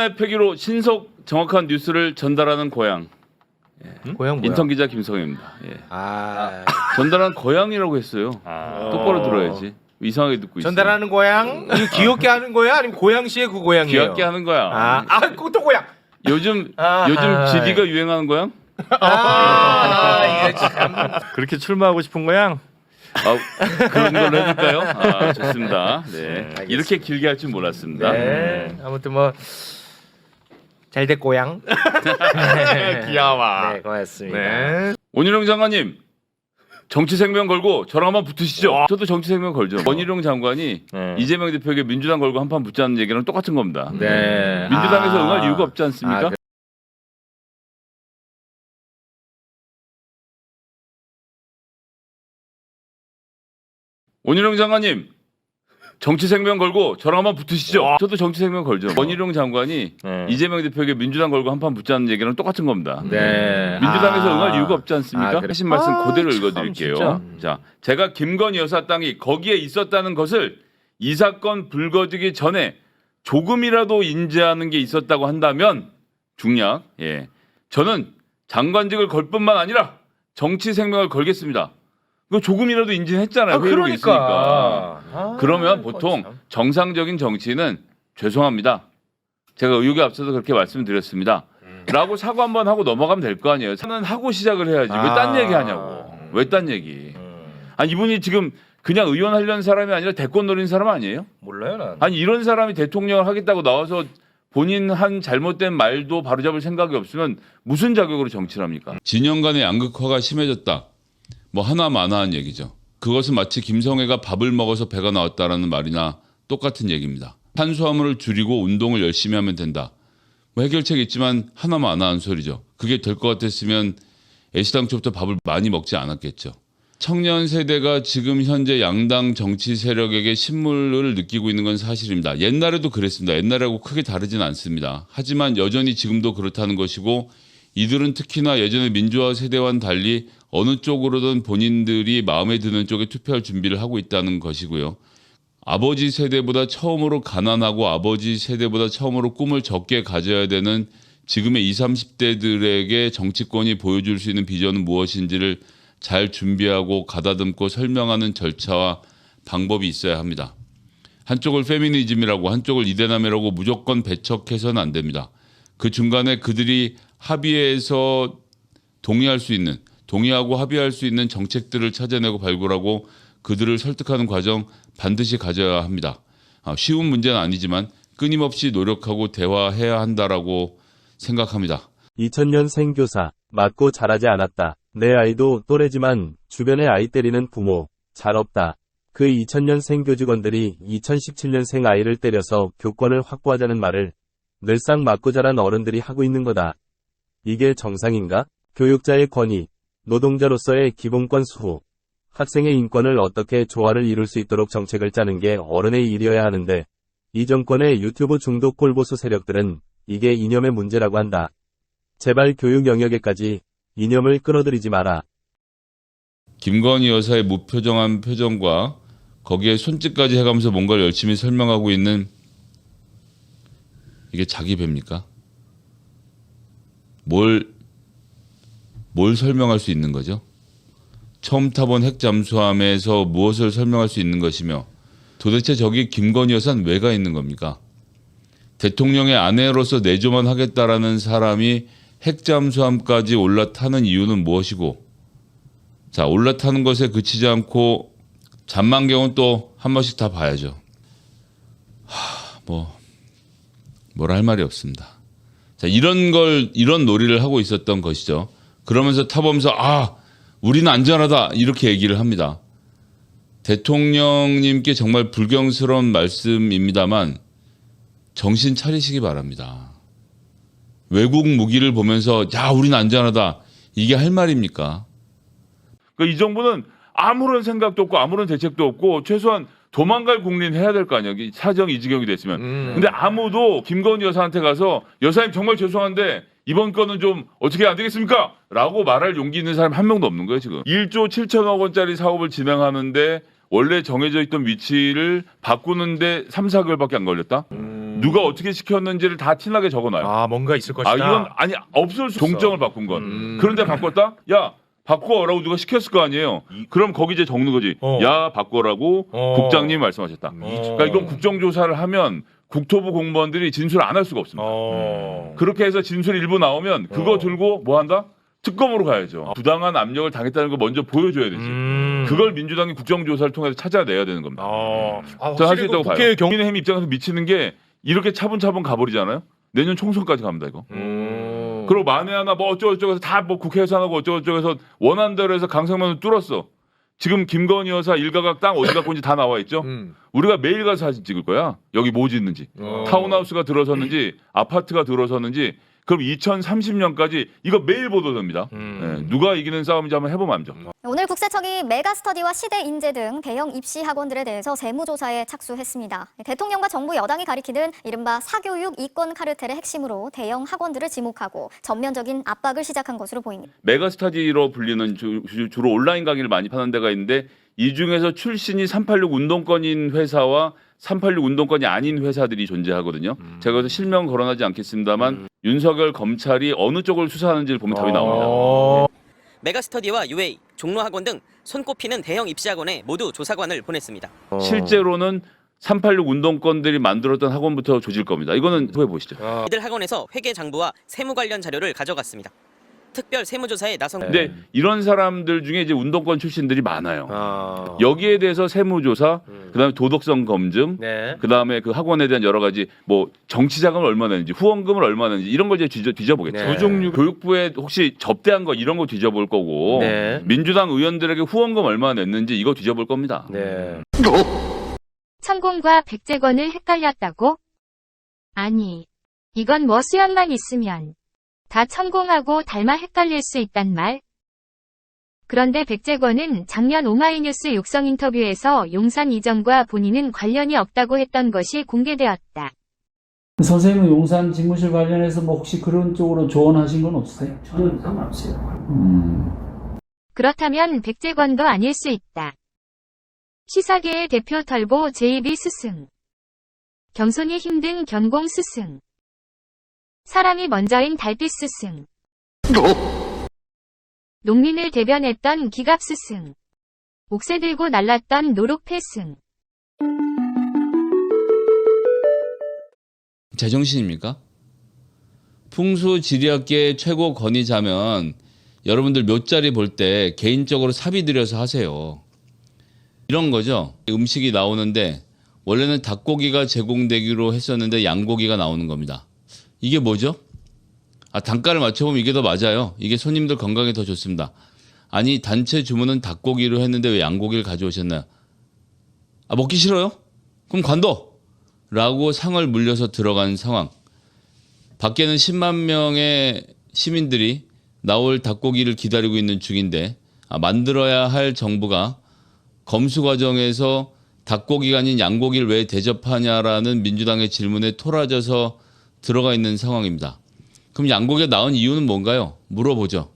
주변의 패기로 신속 정확한 뉴스를 전달하는 고향. 고향 뭐야? 인턴 기자 김성입니다. 예. 아 전달하는 고향이라고 했어요. 아. 똑바로 들어야지. 이상하게 듣고 있어. 전달하는 고향? 이거 귀엽게 하는 거야? 아니면 고양시의 그 고향이에요? 귀엽게 하는 거야. 아, 아 그것도 고향. 요즘 아, 요즘 아, GD가 유행하는 고향? 아, 이거 참. 그렇게 출마하고 싶은 거야? 아, 그런 걸로 해볼까요? 아, 좋습니다. 네. 알겠습니다. 이렇게 길게 할 줄 몰랐습니다. 네. 아무튼 뭐 잘 됐 고향. 귀여워. 네, 고맙습니다. 네. 원희룡 장관님 정치 생명 걸고 저랑 한번 붙으시죠. 저도 정치 생명 걸죠. 원희룡 장관이 네. 이재명 대표에게 민주당 걸고 한판 붙자는 얘기랑 똑같은 겁니다. 네. 민주당에서 아. 응할 이유가 없지 않습니까? 아, 원희룡 장관님 정치 생명 걸고 저랑 한번 붙으시죠. 저도 정치 생명 걸죠. 원희룡 장관이 네. 이재명 대표에게 민주당 걸고 한판 붙자는 얘기랑 똑같은 겁니다. 네. 민주당에서 아. 응할 이유가 없지 않습니까? 아, 그래. 하신 말씀 아, 그대로 참, 읽어드릴게요. 진짜. 자, 제가 김건희 여사 땅이 거기에 있었다는 것을 이 사건 불거지기 전에 조금이라도 인지하는 게 있었다고 한다면 중략, 예, 저는 장관직을 걸 뿐만 아니라 정치 생명을 걸겠습니다. 그 조금이라도 인지했잖아요. 아, 있으니까. 그러니까. 아, 그러면 이거 보통 참. 정상적인 정치는 죄송합니다. 제가 의혹에 앞서서 그렇게 말씀드렸습니다. 음. 라고 사과 한번 하고 넘어가면 될 거 아니에요. 사는 하고 시작을 해야지. 왜 딴 아. 얘기 하냐고. 왜 딴 얘기. 음, 아니 이분이 지금 그냥 의원 하려는 사람이 아니라 대권 노리는 사람 아니에요? 몰라요, 난. 아니 이런 사람이 대통령을 하겠다고 나와서 본인 한 잘못된 말도 바로잡을 생각이 없으면 무슨 자격으로 정치를 합니까? 진영 간의 양극화가 심해졌다. 뭐 하나마나한 얘기죠. 그것은 마치 김성애가 밥을 먹어서 배가 나왔다라는 말이나 똑같은 얘기입니다. 탄수화물을 줄이고 운동을 열심히 하면 된다. 뭐 해결책이 있지만 하나마나한 소리죠. 그게 될 것 같았으면 애시당초부터 밥을 많이 먹지 않았겠죠. 청년 세대가 지금 현재 양당 정치 세력에게 신물을 느끼고 있는 건 사실입니다. 옛날에도 그랬습니다. 옛날하고 크게 다르진 않습니다. 하지만 여전히 지금도 그렇다는 것이고 이들은 특히나 예전의 민주화 세대와는 달리 어느 쪽으로든 본인들이 마음에 드는 쪽에 투표할 준비를 하고 있다는 것이고요. 아버지 세대보다 처음으로 가난하고 아버지 세대보다 처음으로 꿈을 적게 가져야 되는 지금의 20, 30대들에게 정치권이 보여줄 수 있는 비전은 무엇인지를 잘 준비하고 가다듬고 설명하는 절차와 방법이 있어야 합니다. 한쪽을 페미니즘이라고 한쪽을 이대남이라고 무조건 배척해서는 안 됩니다. 그 중간에 그들이 합의해서 동의할 수 있는 동의하고 합의할 수 있는 정책들을 찾아내고 발굴하고 그들을 설득하는 과정 반드시 가져야 합니다. 아, 쉬운 문제는 아니지만 끊임없이 노력하고 대화해야 한다라고 생각합니다. 2000년 생교사 맞고 자라지 않았다. 내 아이도 또래지만 주변에 아이 때리는 부모 잘 없다. 그 2000년 생교 직원들이 2017년 생 아이를 때려서 교권을 확보하자는 말을 늘상 맞고 자란 어른들이 하고 있는 거다. 이게 정상인가? 교육자의 권위, 노동자로서의 기본권 수호, 학생의 인권을 어떻게 조화를 이룰 수 있도록 정책을 짜는 게 어른의 일이어야 하는데 이 정권의 유튜브 중독 꼴보수 세력들은 이게 이념의 문제라고 한다. 제발 교육 영역에까지 이념을 끌어들이지 마라. 김건희 여사의 무표정한 표정과 거기에 손짓까지 해가면서 뭔가를 열심히 설명하고 있는 이게 자기 배입니까? 뭘, 뭘 설명할 수 있는 거죠? 처음 타본 핵 잠수함에서 무엇을 설명할 수 있는 것이며 도대체 저기 김건희 여사는 왜가 있는 겁니까? 대통령의 아내로서 내조만 하겠다라는 사람이 핵 잠수함까지 올라타는 이유는 무엇이고 자, 올라타는 것에 그치지 않고 잔망경은 또 한 번씩 다 봐야죠. 하, 뭐 뭐라 할 말이 없습니다. 자, 이런 걸 이런 놀이를 하고 있었던 것이죠. 그러면서 타보면서 아, 우리는 안전하다 이렇게 얘기를 합니다. 대통령님께 정말 불경스러운 말씀입니다만 정신 차리시기 바랍니다. 외국 무기를 보면서 야, 우리는 안전하다. 이게 할 말입니까? 그러니까 이 정부는 아무런 생각도 없고 아무런 대책도 없고 최소한 도망갈 국린 해야 될 거 아니야. 이 사정 이 지경이 됐으면. 음. 근데 아무도 김건희 여사한테 가서 여사님 정말 죄송한데 이번 건은 좀 어떻게 안 되겠습니까? 라고 말할 용기 있는 사람 한 명도 없는 거예요, 지금. 1조 7천억 원짜리 사업을 진행하는데 원래 정해져 있던 위치를 바꾸는데 3, 4개월밖에 안 걸렸다? 음. 누가 어떻게 시켰는지를 다 티나게 적어놔요. 아 뭔가 있을 것이다. 아 이건 아니 없을 수 동정을 바꾼 건. 음. 그런데 바꿨다? 야 바꿔라고 누가 시켰을 거 아니에요. 그럼 거기 이제 적는 거지. 어. 야 바꿔라고 어. 국장님이 말씀하셨다. 어. 그러니까 이건 국정조사를 하면 국토부 공무원들이 진술 안 할 수가 없습니다. 어. 그렇게 해서 진술 일부 나오면 그거 어. 들고 뭐 한다? 특검으로 가야죠. 부당한 압력을 당했다는 걸 먼저 보여줘야 되지. 음. 그걸 민주당이 국정조사를 통해서 찾아내야 되는 겁니다. 어. 아, 저는 할수 확실히 있다고 그 봐요. 국회 경. 국민의힘 입장에서 미치는 게 이렇게 차분차분 가버리잖아요. 내년 총선까지 갑니다 이거. 음. 그리고 만에 하나 뭐 어쩌고저쩌고 해서 다 뭐 국회 예산하고 어쩌고저쩌고 해서 원한 대로 해서 강성면을 뚫었어. 지금 김건희 여사 일가각 땅 어디 갖고 있는지 다 나와 있죠. 음. 우리가 매일 가서 사진 찍을 거야. 여기 뭐 짓는지. 어. 타운하우스가 들어섰는지 아파트가 들어섰는지 그럼 2030년까지 이거 매일 보도됩니다. 음. 예, 누가 이기는 싸움인지 한번 해보면 알죠. 오늘 국세청이 메가스터디와 시대 인재 등 대형 입시 학원들에 대해서 세무조사에 착수했습니다. 대통령과 정부 여당이 가리키는 이른바 사교육 이권 카르텔의 핵심으로 대형 학원들을 지목하고 전면적인 압박을 시작한 것으로 보입니다. 메가스터디로 불리는 주, 로 온라인 강의를 많이 파는 데가 있는데 이 중에서 출신이 386 운동권인 회사와 386 운동권이 아닌 회사들이 존재하거든요. 제가 그래서 실명 거론하지 않겠습니다만 윤석열 검찰이 어느 쪽을 수사하는지를 보면 답이 나옵니다. 어. 메가스터디와 UA, 종로학원 등 손꼽히는 대형 입시학원에 모두 조사관을 보냈습니다. 실제로는 386 운동권들이 만들었던 학원부터 조질 겁니다. 이거는 후에 보시죠. 아. 이들 학원에서 회계 장부와 세무 관련 자료를 가져갔습니다. 특별 세무조사에 나선 근데 이런 사람들 중에 이제 운동권 출신들이 많아요. 아. 여기에 대해서 세무조사, 그다음에 도덕성 검증, 네. 그다음에 그 학원에 대한 여러 가지 뭐 정치 자금을 얼마나 냈는지, 후원금을 얼마나 냈는지 이런 걸 이제 뒤져, 뒤져보겠죠. 네. 부종류 교육부에 혹시 접대한 거 이런 거 뒤져볼 거고 네. 민주당 의원들에게 후원금 얼마나 냈는지 이거 뒤져볼 겁니다. 네. 천공과 백제권을 헷갈렸다고? 아니, 이건 뭐 수염만 있으면 다 천공하고 닮아 헷갈릴 수 있단 말? 그런데 백제권은 작년 오마이뉴스 육성 인터뷰에서 용산 이전과 본인은 관련이 없다고 했던 것이 공개되었다. 선생님은 용산 집무실 관련해서 뭐 혹시 그런 쪽으로 조언하신 건 없으세요? 저는 상관없어요. 음. 그렇다면 백제권도 아닐 수 있다. 시사계의 대표 털보 제이비 스승. 겸손이 힘든 견공 스승. 사람이 먼저인 달빛 스승. 농민을 대변했던 기갑 스승. 옥새 들고 날랐던 노룩패 승. 제정신입니까? 풍수지리학계 최고 권위자면 여러분들 묘자리 볼 때 개인적으로 사비 들여서 하세요. 이런 거죠. 음식이 나오는데 원래는 닭고기가 제공되기로 했었는데 양고기가 나오는 겁니다. 이게 뭐죠? 아, 단가를 맞춰보면 이게 더 맞아요. 이게 손님들 건강에 더 좋습니다. 아니, 단체 주문은 닭고기로 했는데 왜 양고기를 가져오셨나요? 아, 먹기 싫어요? 그럼 관둬! 라고 상을 물려서 들어간 상황. 밖에는 10만 명의 시민들이 나올 닭고기를 기다리고 있는 중인데 아, 만들어야 할 정부가 검수 과정에서 닭고기가 아닌 양고기를 왜 대접하냐라는 민주당의 질문에 토라져서 들어가 있는 상황입니다. 그럼 양고기가 나온 이유는 뭔가요? 물어보죠.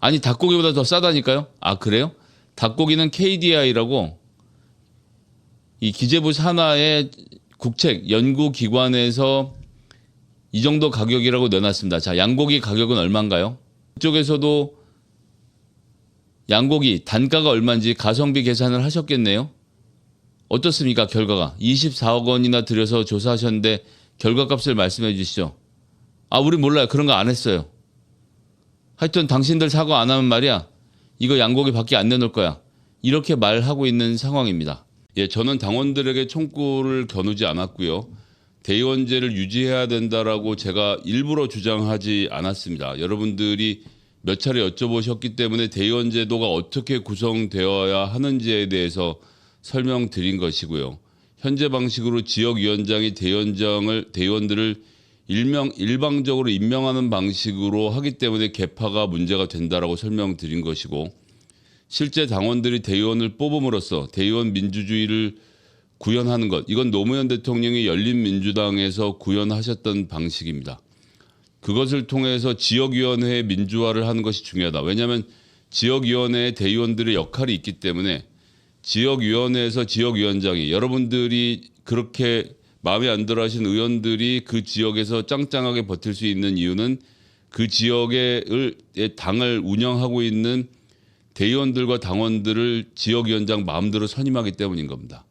아니 닭고기보다 더 싸다니까요? 아 그래요? 닭고기는 KDI라고 이 기재부 산하의 국책 연구기관에서 이 정도 가격이라고 내놨습니다. 자, 양고기 가격은 얼마인가요? 이쪽에서도 양고기 단가가 얼마인지 가성비 계산을 하셨겠네요. 어떻습니까? 결과가 24억 원이나 들여서 조사하셨는데 결과값을 말씀해 주시죠. 아, 우리 몰라요. 그런 거 안 했어요. 하여튼 당신들 사과 안 하면 말이야. 이거 양고기 밖에 안 내놓을 거야. 이렇게 말하고 있는 상황입니다. 예, 저는 당원들에게 총구를 겨누지 않았고요. 대의원제를 유지해야 된다라고 제가 일부러 주장하지 않았습니다. 여러분들이 몇 차례 여쭤보셨기 때문에 대의원 제도가 어떻게 구성되어야 하는지에 대해서 설명드린 것이고요. 현재 방식으로 지역위원장이 대의원장을 대의원들을 일명 일방적으로 임명하는 방식으로 하기 때문에 개파가 문제가 된다라고 설명드린 것이고 실제 당원들이 대의원을 뽑음으로써 대의원 민주주의를 구현하는 것 이건 노무현 대통령이 열린민주당에서 구현하셨던 방식입니다. 그것을 통해서 지역위원회의 민주화를 하는 것이 중요하다. 왜냐하면 지역위원회의 대의원들의 역할이 있기 때문에 지역위원회에서 지역위원장이 여러분들이 그렇게 마음에 안 들어 하신 의원들이 그 지역에서 짱짱하게 버틸 수 있는 이유는 그 지역의 당을 운영하고 있는 대의원들과 당원들을 지역위원장 마음대로 선임하기 때문인 겁니다.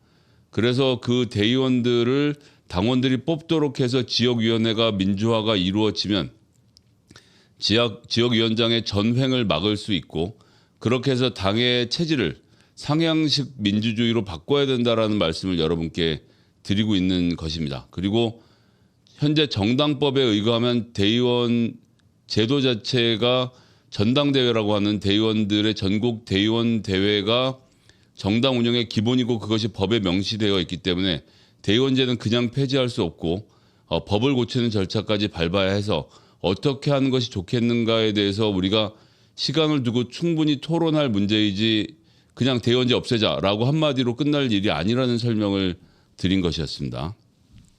그래서 그 대의원들을 당원들이 뽑도록 해서 지역위원회가 민주화가 이루어지면 지역, 지역위원장의 전횡을 막을 수 있고 그렇게 해서 당의 체질을 상향식 민주주의로 바꿔야 된다라는 말씀을 여러분께 드리고 있는 것입니다. 그리고 현재 정당법에 의거하면 대의원 제도 자체가 전당대회라고 하는 대의원들의 전국 대의원 대회가 정당 운영의 기본이고 그것이 법에 명시되어 있기 때문에 대의원제는 그냥 폐지할 수 없고 어, 법을 고치는 절차까지 밟아야 해서 어떻게 하는 것이 좋겠는가에 대해서 우리가 시간을 두고 충분히 토론할 문제이지 그냥 대의원제 없애자라고 한마디로 끝날 일이 아니라는 설명을 드린 것이었습니다.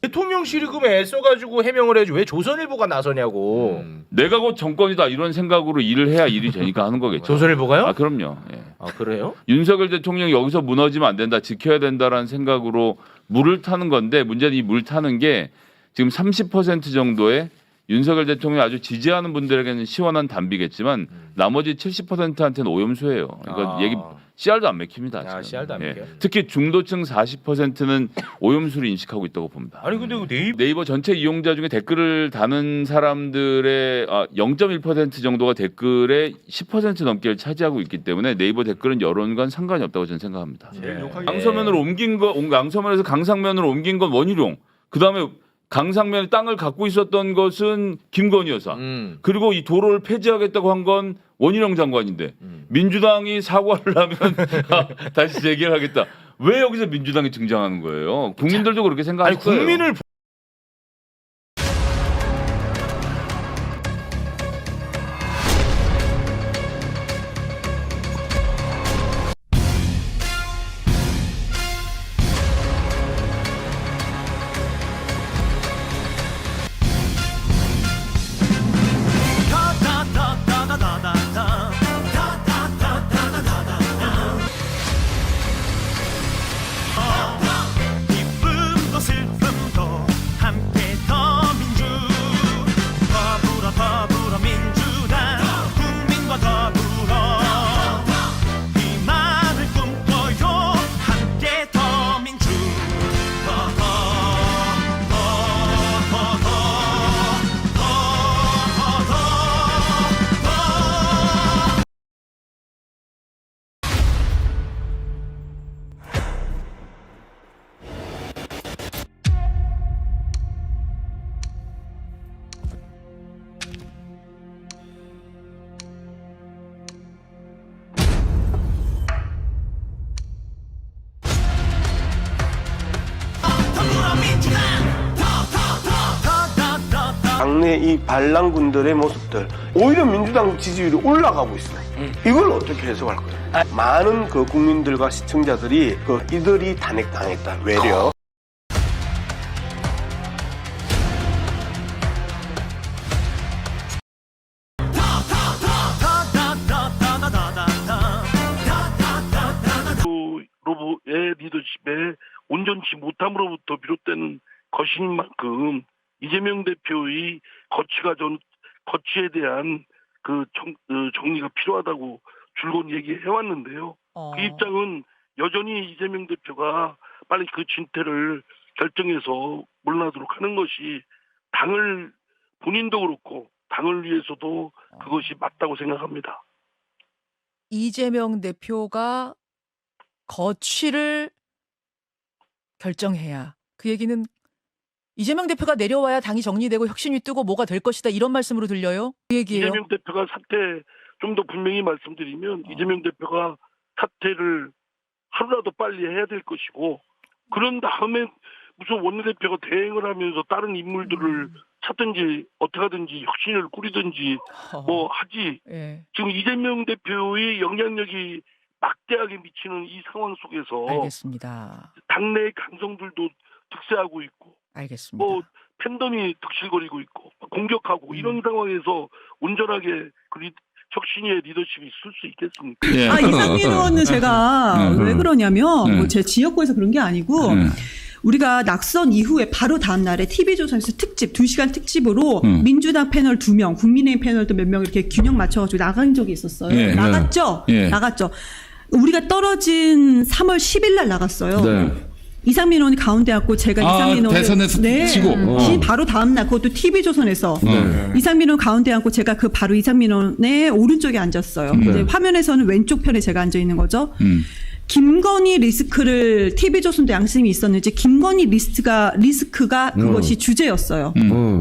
대통령실이 그럼 애써가지고 해명을 해줘 왜 조선일보가 나서냐고 내가 곧 정권이다 이런 생각으로 일을 해야 일이 되니까 하는 거겠죠. 조선일보가요? 아 그럼요. 예. 아 그래요? 윤석열 대통령이 여기서 무너지면 안 된다, 지켜야 된다라는 생각으로 물을 타는 건데 문제는 이 물 타는 게 지금 30% 정도의 윤석열 대통령이 아주 지지하는 분들에게는 시원한 담비겠지만 나머지 70%한테는 오염수예요. 이거 아. 얘기 씨알도 안 맥힙니다. 아. 씨알도 안 예. 맥혀요? 특히 중도층 40%는 오염수를 인식하고 있다고 봅니다. 아니 근데 그 네이버 네이버 전체 이용자 중에 댓글을 다는 사람들의 아, 0.1% 정도가 댓글의 10% 넘게를 차지하고 있기 때문에 네이버 댓글은 여론과는 상관이 없다고 저는 생각합니다. 제일 욕하게 강서면으로 옮긴 거, 옮- 강서면에서 강상면으로 옮긴 건 원희룡. 그 다음에 강상면에 땅을 갖고 있었던 것은 김건희 여사. 음. 그리고 이 도로를 폐지하겠다고 한 건 원희룡 장관인데 음. 민주당이 사과를 하면 아, 다시 재개하겠다. 왜 여기서 민주당이 등장하는 거예요? 국민들도 그렇게 아니 생각할 거예요. 국민을 이 반란군들의 모습들 오히려 민주당 지지율이 올라가고 있어요. 이걸 어떻게 해석할 거예요? 많은 그 국민들과 시청자들이 그 이들이 탄핵당했다 외려. 로보의 리더십에 온전치 못함으로부터 비롯되는 것인 만큼 이재명 대표의 거취가 전 거취에 대한 그 정, 어, 정리가 필요하다고 줄곧 얘기해 왔는데요. 그 입장은 여전히 이재명 대표가 빨리 그 진퇴를 결정해서 물러나도록 하는 것이 당을 본인도 그렇고 당을 위해서도 그것이 맞다고 생각합니다. 이재명 대표가 거취를 결정해야 그 얘기는 이재명 대표가 내려와야 당이 정리되고 혁신이 뜨고 뭐가 될 것이다 이런 말씀으로 들려요? 그 얘기예요. 이재명 대표가 사퇴 좀 더 분명히 말씀드리면 이재명 대표가 사퇴를 하루라도 빨리 해야 될 것이고 그런 다음에 무슨 원내대표가 대행을 하면서 다른 인물들을 찾든지 어떻게 하든지 혁신을 꾸리든지 뭐 하지 예. 지금 이재명 대표의 영향력이 막대하게 미치는 이 상황 속에서 알겠습니다. 당내 강성들도 득세하고 있고 알겠습니다. 뭐 팬덤이 득실거리고 있고 공격하고 이런 상황에서 온전하게 그 리- 혁신의 리더십이 있을 수 있겠습니까? 아, 이상민 의원은 제가 음, 왜 그러냐면 음. 뭐제 지역구에서 그런 게 아니고 음. 우리가 낙선 이후에 바로 다음 날에 TV조선에서 특집 2시간 특집으로 음. 민주당 패널 2명, 국민의힘 패널도 몇 명 이렇게 균형 맞춰가지고 나간 적이 있었어요. 예, 나갔죠? 예. 나갔죠. 우리가 떨어진 3월 10일 날 나갔어요. 네. 이상민 의원이 가운데 앉고 제가 아, 이상민 의원 대선에서 치고. 어. 시- 바로 다음 날 그것도 TV 조선에서 네. 이상민 의원 가운데 앉고 제가 그 바로 이상민 의원의 오른쪽에 앉았어요. 이제 화면에서는 왼쪽 편에 제가 앉아 있는 거죠. 음. 김건희 리스크를 TV 조선도 양심이 있었는지 김건희 리스트가 리스크가 그것이 주제였어요.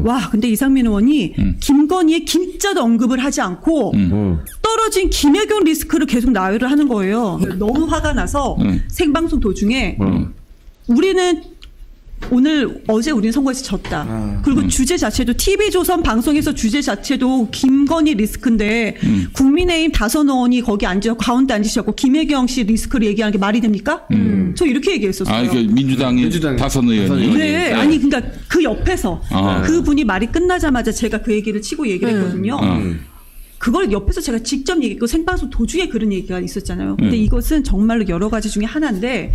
와, 근데 이상민 의원이 김건희의 김자도 언급을 하지 않고 떨어진 김혜경 리스크를 계속 나열을 하는 거예요. 너무 화가 나서 음. 생방송 도중에 우리는 오늘 어제 우리는 선거에서 졌다. 그리고 주제 자체도 TV조선 방송에서 주제 자체도 김건희 리스크인데 국민의힘 다선 의원이 거기 앉아 가운데 앉으셨고 김혜경 씨 리스크를 얘기하는 게 말이 됩니까? 저 이렇게 얘기했었어요. 아, 이게 민주당이 다선 의원이. 네, 아니 그러니까 그 옆에서 아. 그 분이 말이 끝나자마자 제가 그 얘기를 치고 얘기를 했거든요. 어. 그걸 옆에서 제가 직접 얘기했고 생방송 도중에 그런 얘기가 있었잖아요. 근데 음. 이것은 정말로 여러 가지 중에 하나인데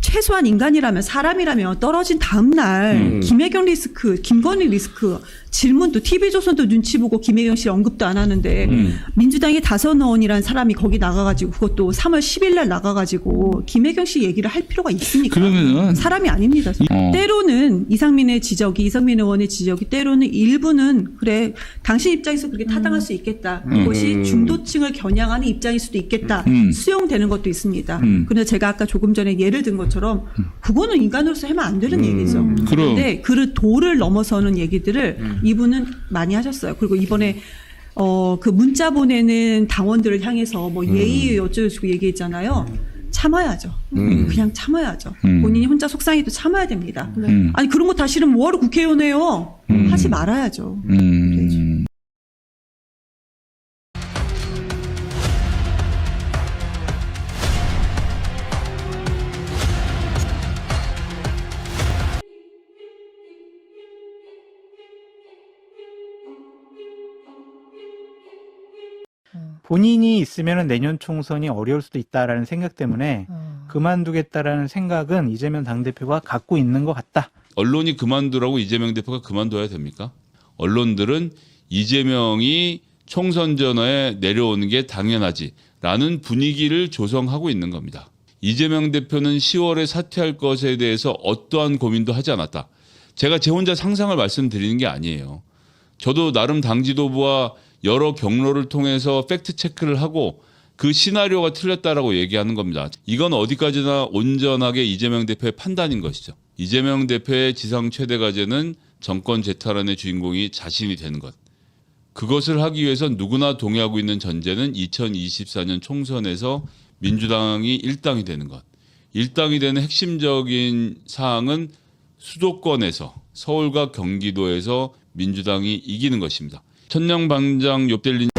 최소한 인간이라면 사람이라면 떨어진 다음 날 음. 김혜경 리스크, 김건희 리스크 질문도 TV조선도 눈치 보고 김혜경 씨 언급도 안 하는데 음. 민주당의 다선 의원이라는 사람이 거기 나가가지고 그것도 3월 10일 날 나가가지고 김혜경 씨 얘기를 할 필요가 있습니까? 그러면은 사람이 아닙니다. 어. 때로는 이상민의 지적이 이상민 의원의 지적이 때로는 일부는 그래 당신 입장에서 그렇게 타당할 수 있겠다. 그것이 중도층을 겨냥하는 입장일 수도 있겠다. 음. 수용되는 것도 있습니다. 음. 그런데 제가 아까 조금 전에 예를 든 것 처럼 그거는 인간으로서 하면 안 되는 얘기죠. 그럼. 그런데 그 도를 넘어서는 얘기들을 이분은 많이 하셨어요. 그리고 이번에 어, 그 문자 보내는 당원들을 향해서 뭐 예의 어쩌고 얘기했잖아요. 참아야죠. 그냥 참아야죠. 음. 본인이 혼자 속상해도 참아야 됩니다. 음. 아니 그런 거 다 싫으면 뭐하러 국회의원 해요? 음. 하지 말아야죠. 음. 본인이 있으면 내년 총선이 어려울 수도 있다라는 생각 때문에 어. 그만두겠다라는 생각은 이재명 당대표가 갖고 있는 것 같다. 언론이 그만두라고 이재명 대표가 그만둬야 됩니까? 언론들은 이재명이 총선 전에 내려오는 게 당연하지라는 분위기를 조성하고 있는 겁니다. 이재명 대표는 10월에 사퇴할 것에 대해서 어떠한 고민도 하지 않았다. 제가 제 혼자 상상을 말씀드리는 게 아니에요. 저도 나름 당 지도부와 여러 경로를 통해서 팩트 체크를 하고 그 시나리오가 틀렸다라고 얘기하는 겁니다. 이건 어디까지나 온전하게 이재명 대표의 판단인 것이죠. 이재명 대표의 지상 최대 과제는 정권 재탈환의 주인공이 자신이 되는 것. 그것을 하기 위해서 누구나 동의하고 있는 전제는 2024년 총선에서 민주당이 일당이 되는 것. 일당이 되는 핵심적인 사항은 수도권에서 서울과 경기도에서 민주당이 이기는 것입니다. 천냥반장 옆델린